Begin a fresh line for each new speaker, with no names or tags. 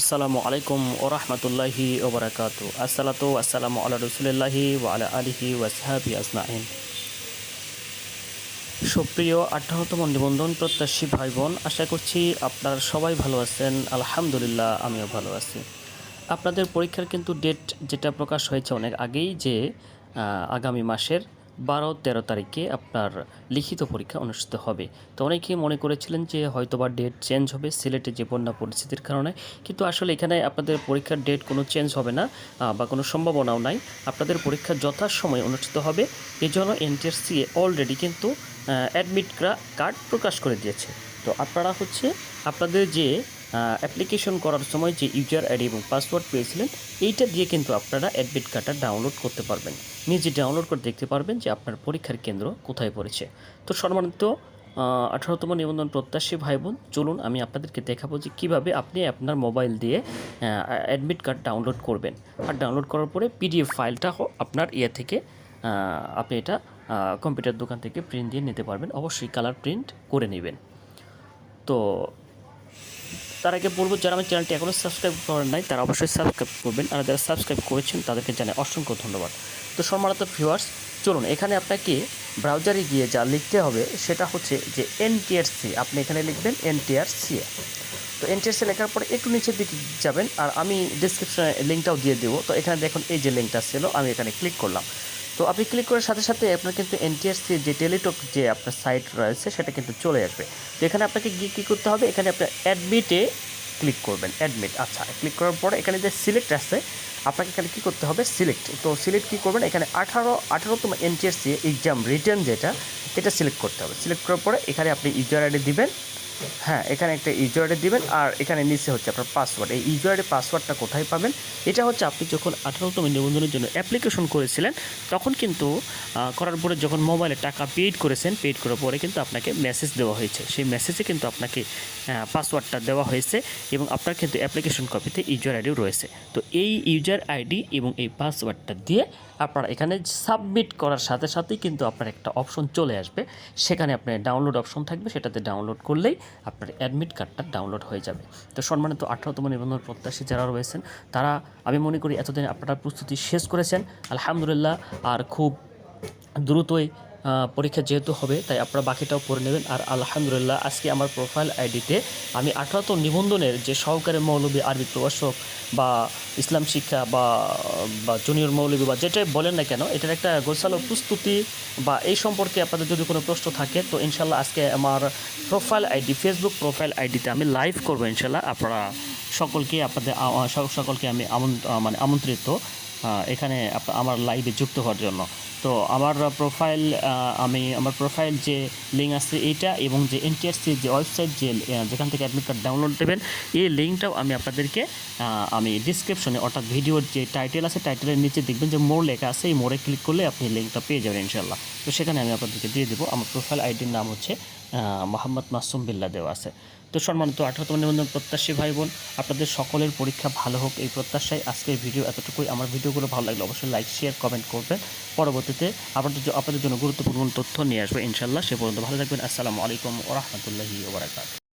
আসসালামু আলাইকুম ও রহমতুল্লাহি ওবরাকাতু আসসালাতু আসসালামু আল্লাহ রসুলিল্লাহি ওয়া আলা আলিহি ওয়াসহাবি আজমাইন। সুপ্রিয় আঠারোতম নিবন্ধন প্রত্যাশী ভাই বোন আশা করছি আপনারা সবাই ভালো আছেন। আলহামদুলিল্লাহ, আমিও ভালো আছি। আপনাদের পরীক্ষার কিন্তু ডেট যেটা প্রকাশ হয়েছে অনেক আগেই যে আগামী মাসের বারো, তেরো তারিখে আপনার লিখিত পরীক্ষা অনুষ্ঠিত হবে। তো অনেকেই মনে করেছিলেন যে হয়তোবা ডেট চেঞ্জ হবে, সিলেটে যে বন্যা পরিস্থিতির কারণে। কিন্তু আসলে এখানে আপনাদের পরীক্ষার ডেট কোনো চেঞ্জ হবে না বা কোনো সম্ভাবনাও নাই। আপনাদের পরীক্ষা যথাসময়ে অনুষ্ঠিত হবে। এই জন্য এনটিএসসি অলরেডি কিন্তু অ্যাডমিট কার্ড প্রকাশ করে দিয়েছে। তো আপনারা হচ্ছে, আপনাদের যে অ্যাপ্লিকেশন করার সময় যে ইউজার আইডি এবং পাসওয়ার্ড পেয়েছিলেন, এইটা দিয়ে কিন্তু আপনারা অ্যাডমিট কার্ডটা ডাউনলোড করতে পারবেন। নিজে ডাউনলোড করে দেখতে পারবেন যে আপনার পরীক্ষার কেন্দ্র কোথায় পড়েছে। তো সম্মানিত আঠারোতম নিবন্ধন প্রত্যাশী ভাই বোন চলুন আমি আপনাদেরকে দেখাবো যে কীভাবে আপনি আপনার মোবাইল দিয়ে অ্যাডমিট কার্ড ডাউনলোড করবেন। আর ডাউনলোড করার পরে পিডিএফ ফাইলটা আপনার ইয়ে থেকে আপনি এটা কম্পিউটার দোকান থেকে প্রিন্ট দিয়ে নিতে পারবেন। অবশ্যই কালার প্রিন্ট করে নেবেন। তো তার আগে বলব, যারা আমার চ্যানেলটি এখনও সাবস্ক্রাইব করেন নাই, তারা অবশ্যই সাবস্ক্রাইব করবেন। আর যারা সাবস্ক্রাইব করেছেন, তাদেরকে জানাই অসংখ্য ধন্যবাদ। তো সম্মানিত ভিউয়ার্স চলুন, এখানে আপনাকে ব্রাউজারে গিয়ে যা লিখতে হবে, সেটা হচ্ছে যে এনটিআরসি আপনি এখানে লিখবেন এনটিআরসি তো এনটিআরসি লেখার পরে একটু নিচের দিকে যাবেন, আর আমি ডিসক্রিপশনে লিঙ্কটাও দিয়ে দেবো। তো এখানে দেখুন, এই যে লিঙ্কটা ছিল, আমি এখানে ক্লিক করলাম। তো আপনি ক্লিক করার সাথে সাথে আপনার কিন্তু এনটিএসসি যে টেলিটক যে আপনার সাইট রয়েছে, সেটা কিন্তু চলে আসবে। তো এখানে আপনাকে গিয়ে কী করতে হবে? এখানে আপনার অ্যাডমিটে ক্লিক করবেন অ্যাডমিট আচ্ছা ক্লিক করার পরে এখানে যে সিলেক্ট আছে, আপনাকে এখানে কী করতে হবে? সিলেক্ট তো সিলেক্ট কী করবেন? এখানে আঠারো, আঠারোতম এনটিএসসি এক্সাম রিটার্ন যেটা, এটা সিলেক্ট করতে হবে। সিলেক্ট করার পরে এখানে আপনি ইউজার আইডি দিবেন। হ্যাঁ এখানে একটা ইউজার দিবেন আর এখানে নিচে হচ্ছে আপনার পাসওয়ার্ড এই ইউজার আইডি পাসওয়ার্ডটা কোথায় পাবেন? এটা হচ্ছে আপনি যখন আঠারোতম নিবন্ধনের জন্য অ্যাপ্লিকেশন করেছিলেন, তখন কিন্তু করার পরে যখন মোবাইলে টাকা পেইড করেছেন পেইড করার পরে কিন্তু আপনাকে মেসেজ দেওয়া হয়েছে। সেই মেসেজে কিন্তু আপনাকে পাসওয়ার্ডটা দেওয়া হয়েছে এবং আপনার কিন্তু অ্যাপ্লিকেশন কপিতে ইউজার আইডিও রয়েছে। তো এই ইউজার আইডি এবং এই পাসওয়ার্ডটা দিয়ে আপনারা এখানে সাবমিট করার সাথে সাথেই কিন্তু আপনার একটা অপশন চলে আসবে। সেখানে আপনার ডাউনলোড অপশন থাকবে, সেটাতে ডাউনলোড করলেই আপনার অ্যাডমিট কার্ডটা ডাউনলোড হয়ে যাবে। তো সম্মানিত আঠারোতম নিবন্ধন প্রত্যাশী যারা রয়েছেন, তারা, আমি মনে করি এতদিন আপনারা প্রস্তুতি শেষ করেছেন। আলহামদুলিল্লাহ, আর খুব দ্রুতই পরীক্ষা যেহেতু হবে, তাই আপনারা বাকিটাও করে নেবেন। আর আলহামদুলিল্লাহ, আজকে আমার প্রোফাইল আইডিতে আমি আঠারোতম নিবন্ধনের যে সহকারী মৌলবী, আরবি প্রভাষক বা ইসলাম শিক্ষা বা বা জুনিয়র মৌলবী বা যেটাই বলেন না কেন, এটার একটা গোছালো প্রস্তুতি বা এই সম্পর্কে আপনাদের যদি কোনো প্রশ্ন থাকে, তো ইনশাল্লাহ আজকে আমার প্রোফাইল আইডি ফেসবুক প্রোফাইল আইডিতে আমি লাইভ করব ইনশাল্লাহ। আপনারা সকলকে, আপনাদের সকলকে আমি মানে আমন্ত্রিত। এখানে আমার লাইভে যুক্ত হওয়ার জন্য। তো আমার প্রোফাইল আমি আমার প্রোফাইল যে লিঙ্ক আছে এইটা এবং যে এনটিএসসি যে ওয়েবসাইট যে যেখান থেকে অ্যাডমিট কার্ড ডাউনলোড দেবেন, এই লিঙ্কটাও আমি আপনাদেরকে আমি ডিসক্রিপশনে অর্থাৎ ভিডিওর যে টাইটেল আছে টাইটেলের নিচে দেখবেন যে মোড় লেখা আছে, এই মোড়ে ক্লিক করলে আপনি লিঙ্কটা পেয়ে যাবেন ইনশাল্লাহ তো সেখানে আমি আপনাদেরকে দিয়ে দেবো। আমার প্রোফাইল আইডির নাম হচ্ছে মোহাম্মদ মাসুম বিল্লা দেওয়া আছে। তো সম্মানিত আঠারোতম নিবন্ধন প্রত্যাশী ভাই বোন আপনাদের সকলের পরীক্ষা ভালো হোক। এই প্রত্যাশায় আজকের ভিডিও এতটুকুই। আমার ভিডিওগুলো ভালো লাগলে অবশ্যই লাইক শেয়ার কমেন্ট করবেন। পরবর্তীতে আপনাদের আপনাদের জন্য গুরুত্বপূর্ণ তথ্য নিয়ে আসবে ইনশাল্লাহ। সে পর্যন্ত ভালো থাকবেন। আসসালামু আলাইকুম ওরহমতুল্লাহি রহমতুল্লাহি ওবরাকাত